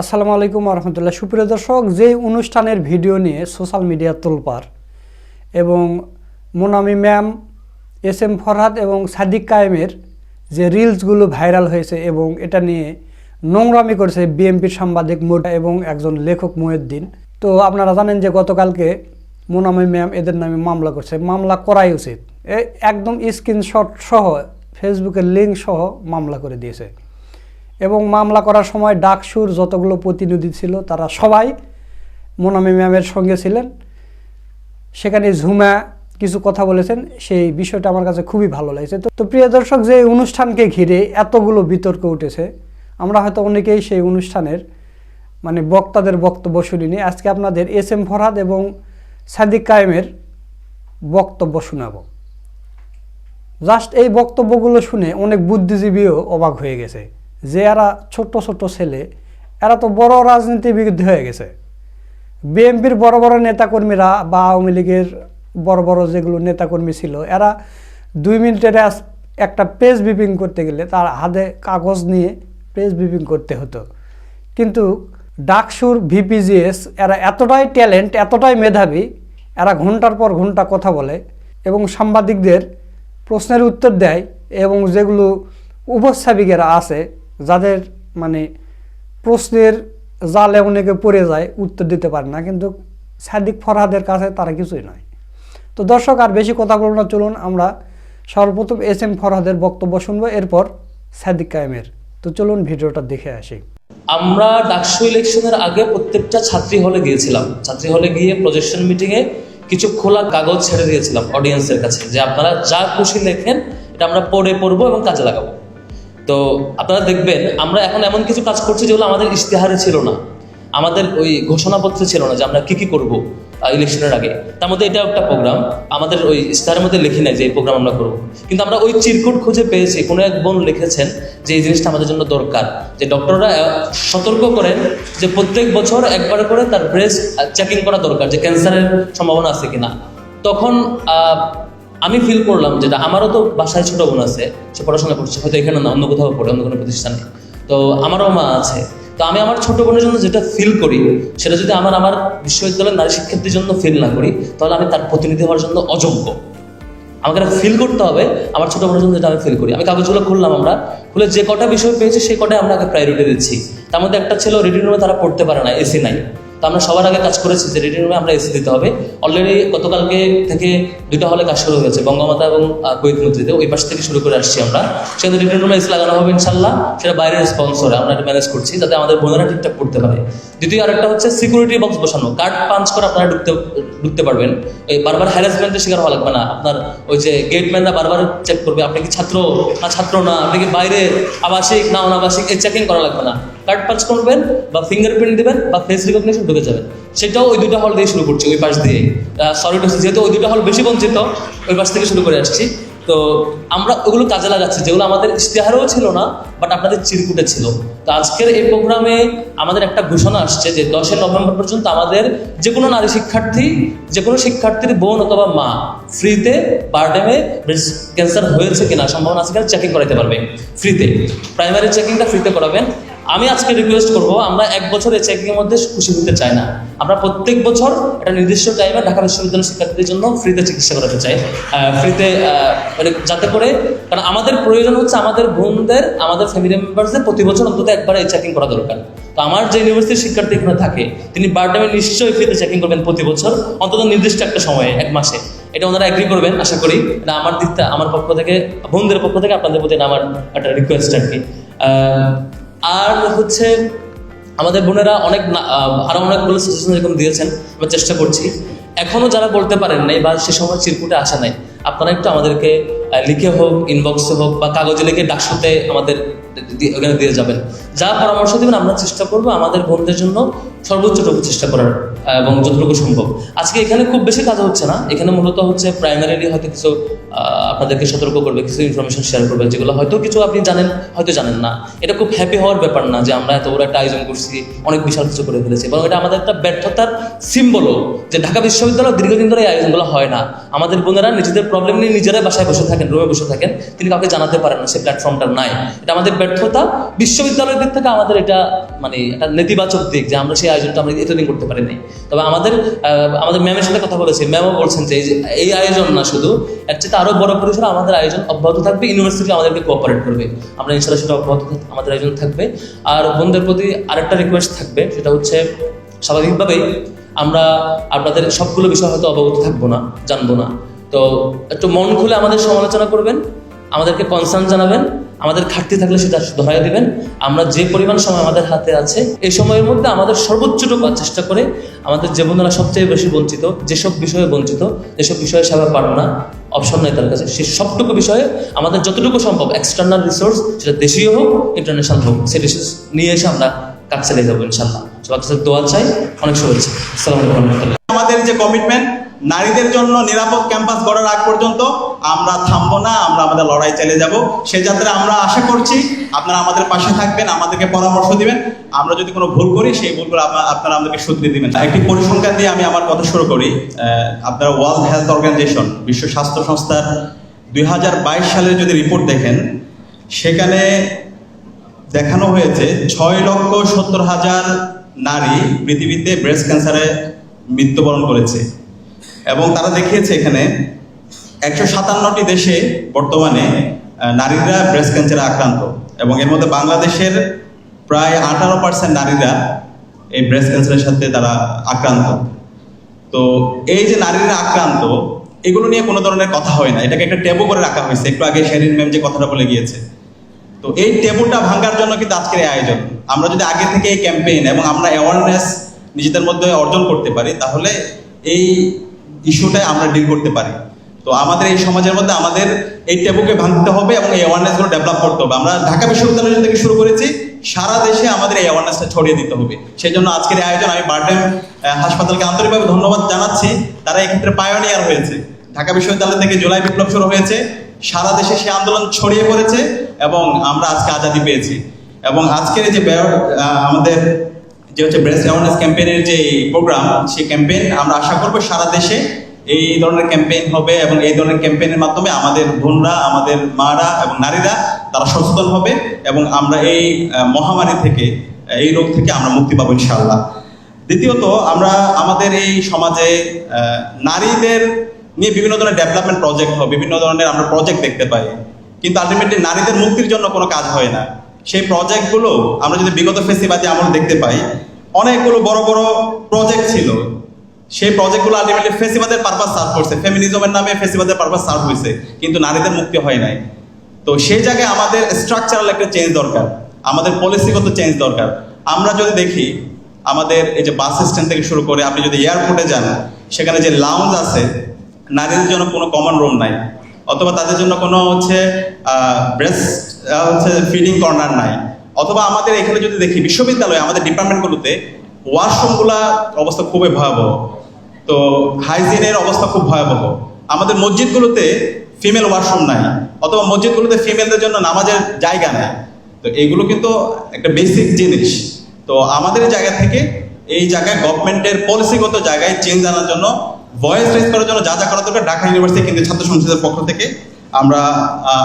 আসসালামু আলাইকুম রহমতুল্লাহ সুপ্রিয় দর্শক, যেই অনুষ্ঠানের ভিডিও নিয়ে সোশ্যাল মিডিয়া তোলপার এবং Monami ma'am S M Farhad এবং সাদিক কায়েমের যে রিলসগুলো ভাইরাল হয়েছে এবং এটা নিয়ে নোংরামি করেছে বিএমপির সাংবাদিক মোটা এবং একজন লেখক মহিউদ্দিন তো আপনারা জানেন যে গতকালকে মোনামি ম্যাম এদের নামে মামলা করছে। মামলা করাই উচিত। একদম স্ক্রিনশট সহ ফেসবুকের লিঙ্ক সহ মামলা করে দিয়েছে। এবং মামলা করার সময় ডাকসুর যতগুলো প্রতিনিধি ছিল, তারা সবাই মোনামি ম্যামের সঙ্গে ছিলেন। সেখানে ঝুমা কিছু কথা বলেছেন, সেই বিষয়টা আমার কাছে খুবই ভালো লাগছে। তো তো প্রিয় দর্শক, যে অনুষ্ঠানকে ঘিরে এতগুলো বিতর্ক উঠেছে, আমরা হয়তো অনেকেই সেই অনুষ্ঠানের মানে বক্তাদের বক্তব্য শুনিনি। আজকে আপনাদের এস এম ফরহাদ এবং সাদিক কায়েমের বক্তব্য শোনাবো। জাস্ট এই বক্তব্যগুলো শুনে অনেক বুদ্ধিজীবীও অবাক হয়ে গেছে। যে এরা ছোট্ট ছোট্ট ছেলে, এরা তো বড় রাজনীতিবিদ হয়ে গেছে। বিএনপির বড় বড় নেতাকর্মীরা বা আওয়ামী লীগের বড় বড় যেগুলো নেতাকর্মী ছিল, এরা দুই মিনিটের একটা প্রেস ব্রিফিং করতে গেলে তার হাতে কাগজ নিয়ে প্রেস ব্রিফিং করতে হতো। কিন্তু ডাকসুর ভিপিজিএস এরা এতটাই ট্যালেন্ট, এতটাই মেধাবী, এরা ঘণ্টার পর ঘণ্টা কথা বলে এবং সাংবাদিকদের প্রশ্নের উত্তর দেয় এবং যেগুলো উপস্থাপিকেরা আছে যাদের মানে প্রশ্নের জালে অনেকে পড়ে যায়, উত্তর দিতে পারে না। কিন্তু সাদিক ফরহাদের কাছে তারা কিছুই নয়। তো দর্শক, আর বেশি কথা বলব না, চলুন আমরা সর্বপ্রথম এস এম ফরহাদের বক্তব্য শুনব, এরপর সাদিক কায়েমের। তো চলুন ভিডিওটা দেখে আসি। আমরা ডাকসু ইলেকশনের আগে প্রত্যেকটা ছাত্রী হলে গিয়েছিলাম। ছাত্রী হলে গিয়ে প্রজেকশন মিটিংয়ে কিছু খোলা কাগজ ছেড়ে দিয়েছিলাম অডিয়েন্সের কাছে, যে আপনারা যা খুশি লেখেন, এটা আমরা পড়ে পড়ব এবং কাজে লাগাবো। তো আপনারা দেখবেন, আমরা এখন এমন কিছু কাজ করছি যেগুলো আমাদের ইশতেহারে ছিল না। আমাদের ওই ঘোষণাপত্রে ছিল না যে আমরা কী কী করব ইলেকশনের আগে। তার মধ্যে এটা একটা প্রোগ্রাম আমাদের ওই ইশতেহারের মধ্যে লিখি নাই যে এই প্রোগ্রাম আমরা করব। কিন্তু আমরা ওই চিরকুট খুঁজে পেয়েছি। কোনো এক বোন লিখেছেন যে এই জিনিসটা আমাদের জন্য দরকার, যে ডক্টররা সতর্ক করেন যে প্রত্যেক বছর একবার করে তার ব্রেস্ট চেকিং করা দরকার যে ক্যান্সারের সম্ভাবনা আছে কিনা। তখন আমি ফিল করলাম যেটা আমারও তো বাসায় ছোট বোন আছে, সে পড়াশোনা করছে, হয়তো এখানে না, অন্য কোথাও পড়ে, অন্য কোনো প্রতিষ্ঠানে। তো আমারও মা আছে। তো আমি আমার ছোট বোনের জন্য যেটা ফিল করি, সেটা যদি আমার আমার বিশ্ববিদ্যালয়ের নারী শিক্ষার্থীর জন্য ফিল না করি, তাহলে আমি তার প্রতিনিধি হওয়ার জন্য অযোগ্য। আমাকে ফিল করতে হবে, আমার ছোট বোনের জন্য যেটা আমি ফিল করি। আমি কাগজগুলো খুললাম আমরা, খুলে যে কটা বিষয় পেয়েছি, সেই কটাই আমরা আগে প্রায়োরিটি দিচ্ছি। তার মধ্যে একটা ছিল রিডিং রুমে তারা পড়তে পারে না এসি নাই। তো আমরা সবার আগে কাজ করেছি যে রিডিং রুমে আমরা এসি দিতে হবে। অলরেডি গতকালকে থেকে দুইটা হলে কাজ শুরু হয়েছে, বঙ্গমাতা এবং কুয়েত মন্ত্রীতে ওই পাশ থেকে শুরু করে আসছি আমরা। সেখানে রিডিং রুমে এসি লাগানো হবে ইনশাল্লাহ সেটা বাইরের স্পন্সরে আমরা এটা ম্যানেজ করছি যাতে আমাদের বোনেরা ঠিকঠাক পড়তে পারে। দ্বিতীয় আরেকটা হচ্ছে সিকিউরিটি বক্স বসানো। কার্ড পাঞ্চ করে আপনারা ঢুকতে ঢুকতে পারবেন। এই বারবার হ্যারাসমেন্টের শিকার হওয়া লাগবে না। আপনার ওই যে গেটম্যানরা বারবার চেক করবে, আপনি কি ছাত্র? না ছাত্র না। আপনি কি বাইরে? আবাসিক? না অনাবাসিক? এই চেকিং করা লাগবে না। কার্ড পাঞ্চ করবেন বা ফিঙ্গারপ্রিন্ট দিবেন বা ফেস রিকগনিশন ঢুকে যাবেন সেটাও ওই দুটো হল দিয়ে শুরু করছি, ওই পাশ দিয়ে সলিড যেহেতু ওই দুটো হল বেশি বঞ্চিত, ওই পাশ থেকে শুরু করে আসছি। তো আমরা ওগুলো কাজে লাগাচ্ছি, যেগুলো আমাদের ইশতেহারেও ছিল না বাট আপনাদের চিরকুটে ছিল। তো আজকের এই প্রোগ্রামে আমাদের একটা ঘোষণা আসছে যে দশই নভেম্বর পর্যন্ত আমাদের যে কোনো নারী শিক্ষার্থী যে কোনো শিক্ষার্থীর বোন অথবা মা ফ্রিতে বারডেমে ব্রেস্ট ক্যান্সার হয়েছে কিনা সম্ভাবনা আছে কিনা চেকিং করাতে পারবে। ফ্রিতে। প্রাইমারি চেকিংটা ফ্রিতে করাবেন। আমি আজকে রিকোয়েস্ট করব, আমরা এক বছর এই চেকিংয়ের মধ্যে খুশি হতে চাই না। আমরা প্রত্যেক বছর একটা নির্দিষ্ট টাইমে ঢাকা বিশ্ববিদ্যালয়ের শিক্ষার্থীদের জন্য ফ্রিতে চিকিৎসা করাতে চাই। ফ্রিতে মানে যাতে করে, কারণ আমাদের প্রয়োজন হচ্ছে আমাদের বোনদের, আমাদের ফ্যামিলি মেম্বার্সদের প্রতি বছর অন্তত একবার এই চেকিং করা দরকার। তো আমার যে ইউনিভার্সিটির শিক্ষার্থী এখানে থাকে, তিনি বারডেমে নিশ্চয়ই ফ্রিতে চেকিং করবেন প্রতি বছর, অন্তত নির্দিষ্ট একটা সময়ে, এক মাসে। এটা ওনারা অ্যাগ্রি করবেন, আশা করি। এটা আমার দিকটা, আমার পক্ষ থেকে, বোনদের পক্ষ থেকে আপনাদের প্রতি আমার একটা রিকোয়েস্ট আর কি। আর হচ্ছে আমাদের বোনেরা অনেক না- আহ, আরও অনেকগুলো সাজেশন এরকম দিয়েছেন আমরা চেষ্টা করছি। এখনও যারা বলতে পারেন নাই বা সে সময় চিরকুটে আসা নাই আপনারা একটু আমাদেরকে লিখে হোক ইনবক্সে হোক বা কাগজে লিখে ডাকসুতে আমাদের ওখানে দিয়ে যাবেন। যা পরামর্শ দেবেন, আমরা চেষ্টা করব আমাদের বোনদের জন্য সর্বোচ্চটুকু চেষ্টা করার এবং যতটুকু সম্ভব। আজকে এখানে খুব বেশি কাজ হচ্ছে না। এখানে মূলত হচ্ছে প্রাইমারিলি হয়তো কিছু আপনাদেরকে সতর্ক করবে, কিছু ইনফরমেশন শেয়ার করবে, যেগুলো হয়তো কিছু আপনি জানেন, হয়তো জানেন না। এটা খুব হ্যাপি হওয়ার ব্যাপার না যে আমরা এত বড় একটা আয়োজন করছি, অনেক বিশাল কিছু করে ফেলেছি। এবং এটা আমাদের একটা ব্যর্থতার সিম্বলও যে ঢাকা বিশ্ববিদ্যালয় দীর্ঘদিন ধরে এই আয়োজনগুলো হয় না। আমাদের বোনেরা নিজেদের প্রবলেম নিয়ে নিজেরাই বাসায় বসে থাকেন রুমে বসে থাকেন। তিনি কাউকে জানাতে পারেন না সেই প্ল্যাটফর্মটা নাই। এটা আমাদের ব্যর্থতা। বিশ্ববিদ্যালয়ের দিক থেকে আমাদের এটা মানে একটা নেতিবাচক দিক যে আমরা সেই আয়োজনটা আমরা এতদিন করতে পারি নাই তবে আমাদের আমাদের ম্যামের সাথে কথা বলেছি ম্যামও বলছেন যে এই আয়োজন না শুধু, এর চেয়ে আরও বড় পরিসরে আমাদের আয়োজন অব্যাহত থাকবে ইউনিভার্সিটি আমাদেরকে কোঅপারেট করবে। আমরা ইনশাল্লাহ সেটা অব্যাহত আমাদের আয়োজন থাকবে। আর বন্ধুদের প্রতি আরেকটা রিকোয়েস্ট থাকবে, সেটা হচ্ছে, স্বাভাবিকভাবেই আমরা আপনাদের সবগুলো বিষয় হয়তো অবগত থাকব না, জানব না। তো একটু মন খুলে আমাদের সমালোচনা করবেন, আমাদেরকে কনসার্ন জানাবেন, আমাদের ঘাটতি থাকলে সেটা ধরাই দিবেন। আমরা যে পরিমাণ সময় আমাদের হাতে আছে, এই সময়ের মধ্যে আমাদের সর্বোচ্চটুকু চেষ্টা করে আমাদের যে বন্ধুরা সবচেয়ে বেশি বঞ্চিত, যেসব বিষয়ে বঞ্চিত, যেসব বিষয়ে সেবা পারো না অপশন নেই তার কাছে সেই সবটুকু বিষয়ে আমাদের যতটুকু সম্ভব এক্সটার্নাল রিসোর্স সেটা দেশীয় হোক ইন্টারন্যাশনাল হোক সেই রিসোর্স নিয়ে এসে আমরা কাজ চালিয়ে যাব ইনশাল্লাহ। কাছে দোয়া চাই, অনেক শুভেচ্ছা আসসালামু আলাইকুম আমাদের যে কমিটমেন্ট নারীদের জন্য নিরাপদ ক্যাম্পাস গড়ার আগ পর্যন্ত আমরা থামবো না, আমরা আমাদের লড়াই চালিয়ে যাব। সে যাত্রা আমরা আশা করছি আপনারা আমাদের পাশে থাকবেন, আমাদেরকে পরামর্শ দিবেন। আমরা যদি কোনো ভুল করি, সেই ভুলগুলো আপনা- আপনারা আমাদেরকে শুধরে দিবেন। একটি পরিসংখ্যান দিয়ে আমি আমার কথা শুরু করি। আপনারা ওয়ার্ল্ড হেলথ অর্গানাইজেশন বিশ্ব স্বাস্থ্য সংস্থার দুই হাজার বাইশ সালের যদি রিপোর্ট দেখেন, সেখানে দেখানো হয়েছে ছয় লক্ষ সত্তর হাজার নারী পৃথিবীতে ব্রেস্ট ক্যান্সারে মৃত্যুবরণ করেছে। এবং তারা দেখিয়েছে এখানে একশো সাতান্নটি দেশে বর্তমানে নারীরা ব্রেস্ট ক্যান্সারে আক্রান্ত। এবং এর মধ্যে বাংলাদেশের প্রায় আঠারো পার্সেন্ট নারীরা এই ব্রেস্ট ক্যান্সারের সাথে তারা আক্রান্ত। তো এই যে নারীরা আক্রান্ত, এগুলো নিয়ে কোনো ধরনের কথা হয় না। এটাকে একটা ট্যাবু করে রাখা হয়েছে। একটু আগে শেরিন ম্যাম যে কথাটা বলে গিয়েছে তো এই টেবুলটা ভাঙার জন্য কিন্তু আজকের আয়োজন। আমরা যদি আগে থেকে এই ক্যাম্পেইন এবং আমরা অ্যাওয়ারনেস নিজেদের মধ্যে অর্জন করতে পারি, তাহলে এই ইস্যুটাই আমরা ডিল করতে পারি। তো আমাদের এই সমাজের মধ্যে আমাদের এই টেবুকে ভাঙতে হবে এবং এই অ্যাওয়ারনেসগুলো ডেভেলপ করতে হবে। আমরা ঢাকা বিশ্ববিদ্যালয় থেকে শুরু করেছি, সারা দেশে আমাদের এই অ্যাওয়ারনেসটা ছড়িয়ে দিতে হবে। সেই জন্য আজকের এই আয়োজন আমি বার্ডেম হাসপাতালকে আন্তরিকভাবে ধন্যবাদ জানাচ্ছি। তারা এক্ষেত্রে পায়োনিয়ার হয়েছে। ঢাকা বিশ্ববিদ্যালয় থেকে জুলাই বিপ্লব শুরু হয়েছে। সারা দেশে সে আন্দোলন ছড়িয়ে পড়েছে এবং আমরা আজকে আজাদি পেয়েছি। এবং আজকের যে আমাদের যে হচ্ছে ব্রেস্ট অ্যাওয়ারনেস ক্যাম্পেইনের যে প্রোগ্রাম সেই ক্যাম্পেইন আমরা আশা করব সারা দেশে এই ধরনের ক্যাম্পেইন হবে এবং এই ধরনের ক্যাম্পেইনের মাধ্যমে আমাদের বোনরা, আমাদের মারা এবং নারীরা তারা সচেতন হবে এবং আমরা এই মহামারী থেকে এই রোগ থেকে আমরা মুক্তি পাবো ইনশাআল্লাহ। দ্বিতীয়ত, আমরা আমাদের এই সমাজে নারীদের নিয়ে বিভিন্ন ধরনের ডেভেলপমেন্ট প্রজেক্ট হয়, বিভিন্ন ধরনের আমরা প্রজেক্ট দেখতে পাই। কিন্তু আলটিমেটলি নারীদের মুক্তির জন্য কোনো কাজ হয় না। সেই প্রজেক্টগুলো আমরা যদি বিগত ফেস্টিভালে আমরা দেখতে পাই, অনেকগুলো বড় বড় প্রজেক্ট ছিল। সেই প্রজেক্টগুলো আলটিমেটলি ফেস্টিভালের পারপাস সার্ভ করছে। ফেমিনিজমের নামে ফেস্টিভালের পারপাস সার্ভ হয়েছে, কিন্তু নারীদের মুক্তি হয় নাই। তো সেই জায়গায় আমাদের স্ট্রাকচারাল একটা চেঞ্জ দরকার, আমাদের পলিসিগত চেঞ্জ দরকার। আমরা যদি দেখি, আমাদের এই যে বাস স্ট্যান্ড থেকে শুরু করে আপনি যদি এয়ারপোর্টে যান, সেখানে যে লাউঞ্জ আছে নারীদের জন্য কোনো কমন রুম নাই। অথবা তাদের জন্য কোনো হচ্ছে ব্রেস্ট হচ্ছে ফিডিং কর্নার নাই। অথবা আমাদের এখানে যদি দেখি, বিশ্ববিদ্যালয়ে আমাদের ডিপার্টমেন্টগুলোতে ওয়াশরুমগুলা অবস্থা খুবই ভয়াবহ। তো হাইজিনের অবস্থা খুব ভয়াবহ। আমাদের মসজিদগুলোতে ফিমেল ওয়াশরুম নাই। অথবা মসজিদগুলোতে ফিমেলদের জন্য নামাজের জায়গা নাই। তো এগুলো কিন্তু একটা বেসিক জিনিস। তো আমাদের জায়গা থেকে এই জায়গায় গভর্নমেন্টের পলিসিগত জায়গায় চেঞ্জ আনার জন্য ভয়েস রেজ করার জন্য যা যা করা দরকার ঢাকা ইউনিভার্সিটি কিন্তু ছাত্র সংসদের পক্ষ থেকে আমরা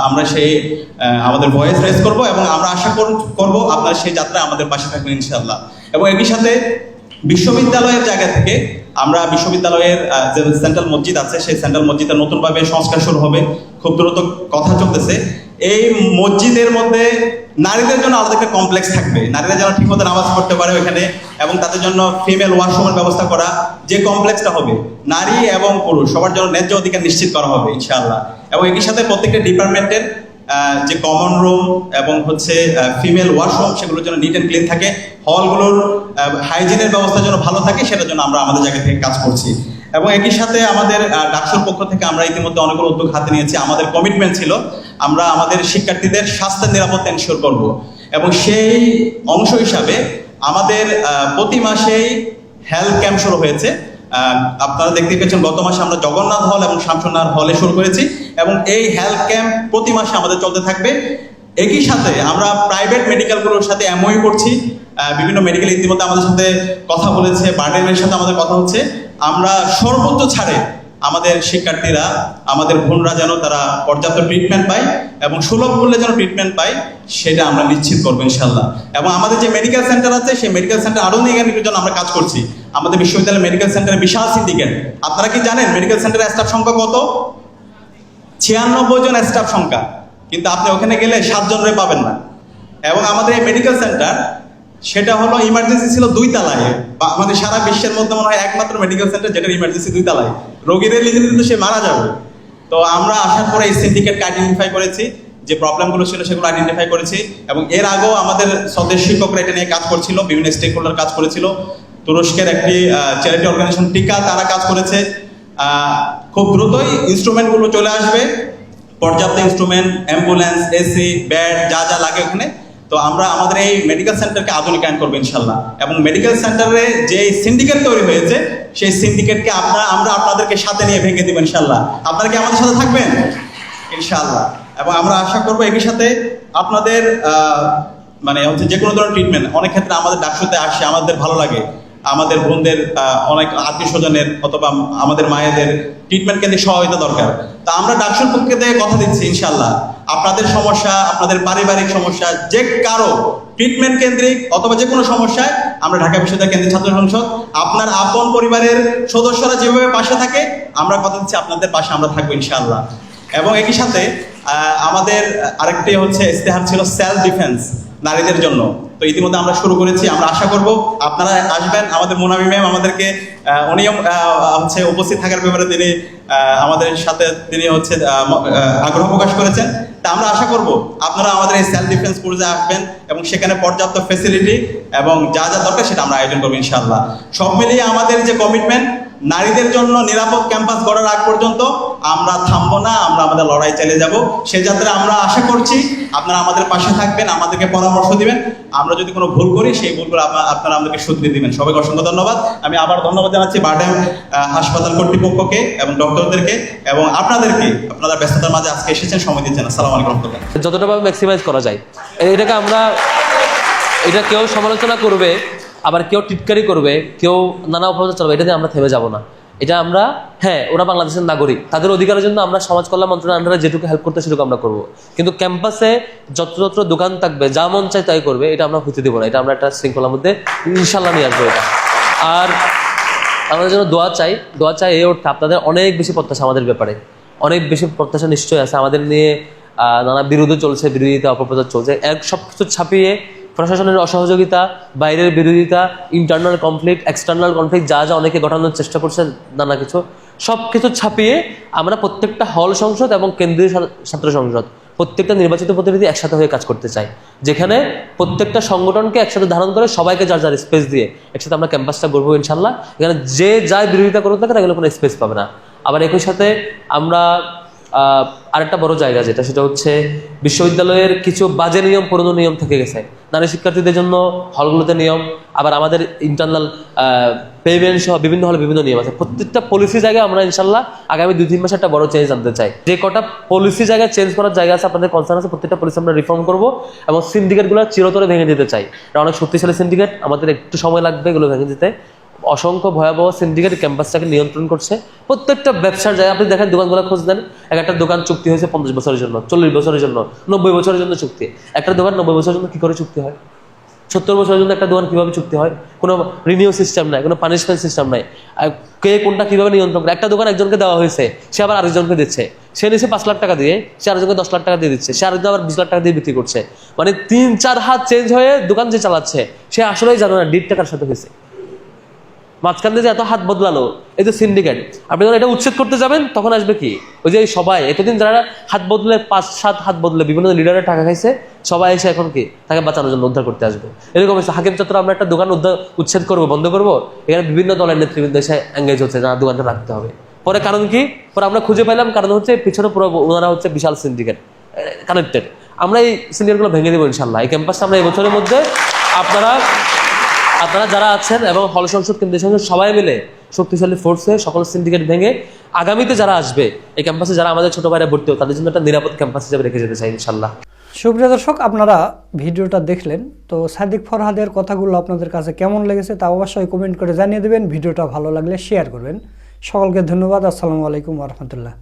আমরা সেই আমাদের ভয়েস রেজ করব এবং আমরা আশা কর- করব আপনারা সেই যাত্রা আমাদের পাশে থাকবেন ইনশাআল্লাহ। এবং একই সাথে বিশ্ববিদ্যালয়ের জায়গা থেকে আমরা বিশ্ববিদ্যালয়ের যে সেন্ট্রাল মসজিদ আছে, সেই সেন্ট্রাল মসজিদে নতুনভাবে সংস্কার শুরু হবে। খুব দ্রুত কথা চলতেছে। এই মসজিদের মধ্যে নারীদের জন্য আলাদা একটা কমপ্লেক্স থাকবে। নারীরা যেন ঠিকমতো নামাজ পড়তে পারে ওখানে এবং তাদের জন্য ফিমেল ওয়াশরুমের ব্যবস্থা করা যে কমপ্লেক্সটা হবে, নারী এবং পুরুষ, সবার জন্য ন্যায্য অধিকার নিশ্চিত করা হবে ইনশাআল্লাহ। এবং একই সাথে প্রত্যেকটা ডিপার্টমেন্টের যে কমন রুম এবং হচ্ছে ফিমেল ওয়াশরুম সেগুলোর জন্য নিট অ্যান্ড ক্লিন থাকে। হলগুলোর হাইজিনের ব্যবস্থা যেন ভালো থাকে, সেটার জন্য আমরা আমাদের জায়গা থেকে কাজ করছি। এবং একই সাথে আমাদের ডাকসুর পক্ষ থেকে আমরা ইতিমধ্যে অনেকগুলো উদ্যোগ হাতে নিয়েছি। আমাদের কমিটমেন্ট ছিল, আমরা আমাদের শিক্ষার্থীদের স্বাস্থ্যের নিরাপত্তা এনশিওর করব। এবং সেই অংশ হিসাবে আমাদের প্রতি মাসেই হেলথ ক্যাম্প শুরু হয়েছে। আপনারা দেখতে পেয়েছেন, গত মাসে আমরা জগন্নাথ হল এবং শামসুনার হলে শুরু করেছি। এবং এই হেলথ ক্যাম্প প্রতি মাসে আমাদের চলতে থাকবে। একই সাথে আমরা প্রাইভেট মেডিকেলগুলোর সাথে এমওই করছি। বিভিন্ন মেডিকেল ইতিমধ্যে আমাদের সাথে কথা বলেছে, বার্ডেনের সাথে আমাদের কথা হচ্ছে। আমরা সর্বোচ্চ ছাড়ে আমাদের শিক্ষার্থীরা, আমাদের বোনরা যেন তারা পর্যাপ্ত ট্রিটমেন্ট পায় এবং সুলভ মূল্যে যেন ট্রিটমেন্ট পায়, সেটা আমরা নিশ্চিত করব ইনশাল্লাহ এবং আমাদের যে মেডিকেল সেন্টার আছে, সেই মেডিকেল সেন্টার আরও নিয়ে জন্য আমরা কাজ করছি। আমাদের বিশ্ববিদ্যালয় মেডিকেল সেন্টারে বিশাল সিন্ডিকেট আপনারা কি জানেন মেডিকেল সেন্টারের স্টাফ সংখ্যা কত? ছিয়ানব্বই জন স্টাফ সংখ্যা। কিন্তু আপনি ওখানে গেলে সাতজনরে পাবেন না। এবং আমাদের এই মেডিকেল সেন্টার সেটা হলো ইমার্জেন্সি ছিল দুই তালায়, বা আমাদের সারা বিশ্বের মধ্যে মনে হয় একমাত্র মেডিকেল সেন্টার যেটার ইমার্জেন্সি দুই তালায়। রোগীদের নিতে কিন্তু সে মারা যাবে। তো আমরা আসার পরে এই সিন্ডিকেটকে আইডেন্টিফাই করেছি, যে প্রবলেমগুলো ছিল সেগুলো আইডেন্টিফাই করেছি, এবং এর আগেও আমাদের স্বদেশ শিক্ষকরা এটা নিয়ে কাজ করছিল, বিভিন্ন স্টেক হোল্ডার কাজ করেছিল। তুরস্কের একটি চ্যারিটি অর্গানাইজেশন টিকা তারা কাজ করেছে। খুব দ্রুতই ইনস্ট্রুমেন্টগুলো চলে আসবে। পর্যাপ্ত ইনস্ট্রুমেন্ট অ্যাম্বুলেন্স এসি ব্যাড যা যা লাগে ওখানে। তো আমরা আমাদের এই মেডিকেল সেন্টারকে আধুনিকায়ন করব ইনশাল্লাহ এবং মেডিকেল সেন্টারে যে সিন্ডিকেট তৈরি হয়েছে, সেই সিন্ডিকেটকে আপনারা আমরা আপনাদেরকে সাথে নিয়ে ভেঙে দেবো ইনশাল্লাহ আপনারা কি আমাদের সাথে থাকবেন? ইনশাল্লাহ এবং আমরা আশা করব একই সাথে আপনাদের মানে হচ্ছে যে কোনো ধরনের ট্রিটমেন্ট অনেক ক্ষেত্রে আমাদের ডাক্তারতে আসে, আমাদের ভালো লাগে। আমাদের বোনদের অনেক আত্মীয় স্বজনের অথবা আমাদের মায়েদের ট্রিটমেন্ট কেন্দ্রে সহায়তা দরকার। তা আমরা ডাক্তার পক্ষে থেকে কথা দিচ্ছি ইনশাল্লাহ আপনাদের সমস্যা, আপনাদের পারিবারিক সমস্যা, যে কারও ট্রিটমেন্ট কেন্দ্রিক অথবা যে কোনো সমস্যায় আমরা ঢাকা বিশ্ববিদ্যালয় কেন্দ্রীয় ছাত্র সংসদ, আপনার আপন পরিবারের সদস্যরা যেভাবে পাশে থাকে, আমরা কথা দিচ্ছি, আপনাদের পাশে আমরা থাকব ইনশাল্লাহ এবং একই সাথে আমাদের আরেকটি হচ্ছে ইস্তেহার ছিল সেলফ ডিফেন্স নারীদের জন্য। তো ইতিমধ্যে আমরা শুরু করেছি, আমরা আশা করব আপনারা আসবেন, আমাদের মোনামি ম্যাম আমাদেরকে উনিও হচ্ছে উপস্থিত থাকার ব্যাপারে তিনি আমাদের সাথে তিনি হচ্ছে আগ্রহ প্রকাশ করেছেন। তা আমরা আশা করব আপনারা আমাদের এই সেলফ ডিফেন্স কোর্সে আসবেন এবং সেখানে পর্যাপ্ত ফেসিলিটি এবং যা যা দরকার সেটা আমরা আয়োজন করব ইনশাল্লাহ সব মিলিয়ে আমাদের যে কমিটমেন্ট নারীদের জন্য নিরাপদ ক্যাম্পাস গড়ার আগ পর্যন্ত আমরা থামবো না, আমরা আমাদের লড়াই চালিয়ে যাব। সে যাত্রা আমরা আশা করছি আপনারা আমাদের পাশে থাকবেন, আমাদেরকে পরামর্শ দিবেন। আমরা যদি কোনো ভুল করি, সেই ভুলগুলো আপনা- আপনারা আমাদেরকে শুধরে দিবেন। সবাইকে অসংখ্য ধন্যবাদ। আমি আবার ধন্যবাদ জানাচ্ছি বারডেম হাসপাতাল কর্তৃপক্ষকে এবং ডক্টরদেরকে এবং আপনাদেরকে। আপনারা ব্যস্ততার মাঝে আজকে এসেছেন, সময় দিচ্ছেন আসসালামু আলাইকুম যতটা ভাবে ম্যাক্সিমাইজ করা যায়। এটাকে আমরা, এটা কেউ সমালোচনা করবে আবার কেউ টিটকারি করবে, কেউ নানা অপরাধ চালাবে এটাতে আমরা থেমে যাব না। এটা আমরা হ্যাঁ ওরা বাংলাদেশের নাগরিক, তাদের অধিকারের জন্য আমরা সমাজ কল্যাণ মন্ত্রণালয়ের আন্ডারে যেটুকু হেল্প করতে সেটুকু আমরা করব। কিন্তু ক্যাম্পাসে যত্র যত্র দোকান থাকবে, যা মন চাই তাই করবে, এটা আমরা হতে দেবো না। এটা আমরা একটা শৃঙ্খলার মধ্যে ইনশাল্লাহ নিয়ে আসব এটা। আর আমাদের জন্য দোয়া চাই দোয়া চাই এই অর্থে আপনাদের অনেক বেশি প্রত্যাশা আমাদের ব্যাপারে। অনেক বেশি প্রত্যাশা নিশ্চয়ই আছে। আমাদের নিয়ে নানা বিরোধী চলছে, বিরোধিতা, অপপ্রচার চলছে। এক সব কিছু ছাপিয়ে প্রশাসনের অসহযোগিতা, বাইরের বিরোধিতা ইন্টারনাল কনফ্লিক্ট এক্সটার্নাল কনফ্লিক্ট যা যা অনেকে ঘটানোর চেষ্টা করছে নানা কিছু সব কিছু ছাপিয়ে আমরা প্রত্যেকটা হল সংসদ এবং কেন্দ্রীয় ছাত্র সংসদ, প্রত্যেকটা নির্বাচিত প্রতিনিধি একসাথে হয়ে কাজ করতে চাই যেখানে প্রত্যেকটা সংগঠনকে একসাথে ধারণ করে সবাইকে যার যার স্পেস দিয়ে একসাথে আমরা ক্যাম্পাসটা গড়বো ইনশাল্লাহ এখানে যে যাই বিরোধিতা করতে থাকে তাগুলো কোনো স্পেস পাবে না। আবার একই সাথে আমরা আরেকটা বড় জায়গা যেটা, সেটা হচ্ছে বিশ্ববিদ্যালয়ের কিছু বাজে নিয়ম, পুরনো নিয়ম থেকে গেছে। নারী শিক্ষার্থীদের জন্য হলগুলোতে নিয়ম, আবার আমাদের ইন্টারনাল পেমেন্ট সহ বিভিন্ন হলে বিভিন্ন নিয়ম আছে। প্রত্যেকটা পলিসি জায়গায় আমরা ইনশাল্লাহ আগামী দুই, তিন মাসে একটা বড় চেঞ্জ আনতে চাই। যে কটা পলিসি জায়গায় চেঞ্জ করার জায়গা আছে, আপনাদের কনসার্ন আছে, প্রত্যেকটা পলিসি আমরা রিফর্ম করব এবং সিন্ডিকেটগুলো চিরতরে ভেঙে দিতে চাই। অনেক শক্তিশালী সিন্ডিকেট আমাদের একটু সময় লাগবে এগুলো ভেঙে দিতে। অসংখ্য ভয়াবহ সিন্ডিকেট ক্যাম্পাসটাকে নিয়ন্ত্রণ করছে। প্রত্যেকটা ব্যবসার জায়গায় আপনি দেখেন দোকানগুলো খোঁজ দেন এক একটা দোকান চুক্তি হয়েছে পঞ্চাশ বছরের জন্য, চল্লিশ বছরের জন্য, নব্বই বছরের জন্য চুক্তি। একটা দোকান নব্বই বছরের জন্য কী করে চুক্তি হয়? সত্তর বছরের জন্য একটা দোকান কীভাবে চুক্তি হয়? কোনো রিনিউ সিস্টেম নাই, কোনো পানিশমেন্ট সিস্টেম নাই। কে কোনটা কীভাবে নিয়ন্ত্রণ করে? একটা দোকান একজনকে দেওয়া হয়েছে, সে আবার আরেকজনকে দিচ্ছে। সে নিচ্ছে পাঁচ লাখ টাকা দিয়ে, সে আরেকজনকে দশ লাখ টাকা দিয়ে দিচ্ছে, সে আরেকজন আবার বিশ লাখ টাকা দিয়ে বিক্রি করছে। মানে তিন, চার হাত চেঞ্জ হয়ে দোকান যে চালাচ্ছে, সে আসলেই জানে না ডিট টাকার সাথে হয়েছে। মাঝখান দিয়ে যে এত হাত বদলালো, এই যে সিন্ডিকেট আপনি যখন এটা উচ্ছেদ করতে যাবেন, তখন আসবে কি? ওই যে সবাই, এতদিন যারা হাত বদলে পাঁচ, সাত হাত বদলে বিভিন্ন লিডারের টাকা খাইছে, সবাই এসে এখন কি? তাকে বাঁচানোর জন্য উদ্ধার করতে আসবে। এরকম হচ্ছে হাকিম চত্বর আমরা একটা দোকান উদ্ধার, উচ্ছেদ করব, বন্ধ করব। এখানে বিভিন্ন দলের নেতৃবৃন্দ এসে এঙ্গেজ হচ্ছে না, দোকানটা রাখতে হবে। পরে কারণ কি? পরে আমরা খুঁজে পেলাম কারণ হচ্ছে পিছনে পুরো ওনারা হচ্ছে বিশাল সিন্ডিকেট কানেক্টেড আমরা এই সিন্ডিকেটগুলো ভেঙে দেবো ইনশাল্লাহ। এই ক্যাম্পাসটা আমরা এই বছরের মধ্যে আপনারা আপনারা যারা আছেন এবং হল সংসদ কেন্দ্রীয় সংসদ, সবাই মিলে শক্তিশালী ফোর্স সকল সিন্ডিকেট ভেঙে আগামীতে যারা আসবে এই ক্যাম্পাসে যারা আমাদের ছোট ভাইরা ভর্তি হোক তাদের জন্য একটা নিরাপদ ক্যাম্পাস হিসেবে রেখে যেতে চাই ইনশাল্লাহ সুপ্রিয় দর্শক, আপনারা ভিডিওটা দেখলেন। তো সাদিক ফরহাদের কথাগুলো আপনাদের কাছে কেমন লেগেছে তা অবশ্যই কমেন্ট করে জানিয়ে দেবেন। ভিডিওটা ভালো লাগলে শেয়ার করবেন। সকলকে ধন্যবাদ। আসসালামু আলাইকুম রহমতুল্লাহ।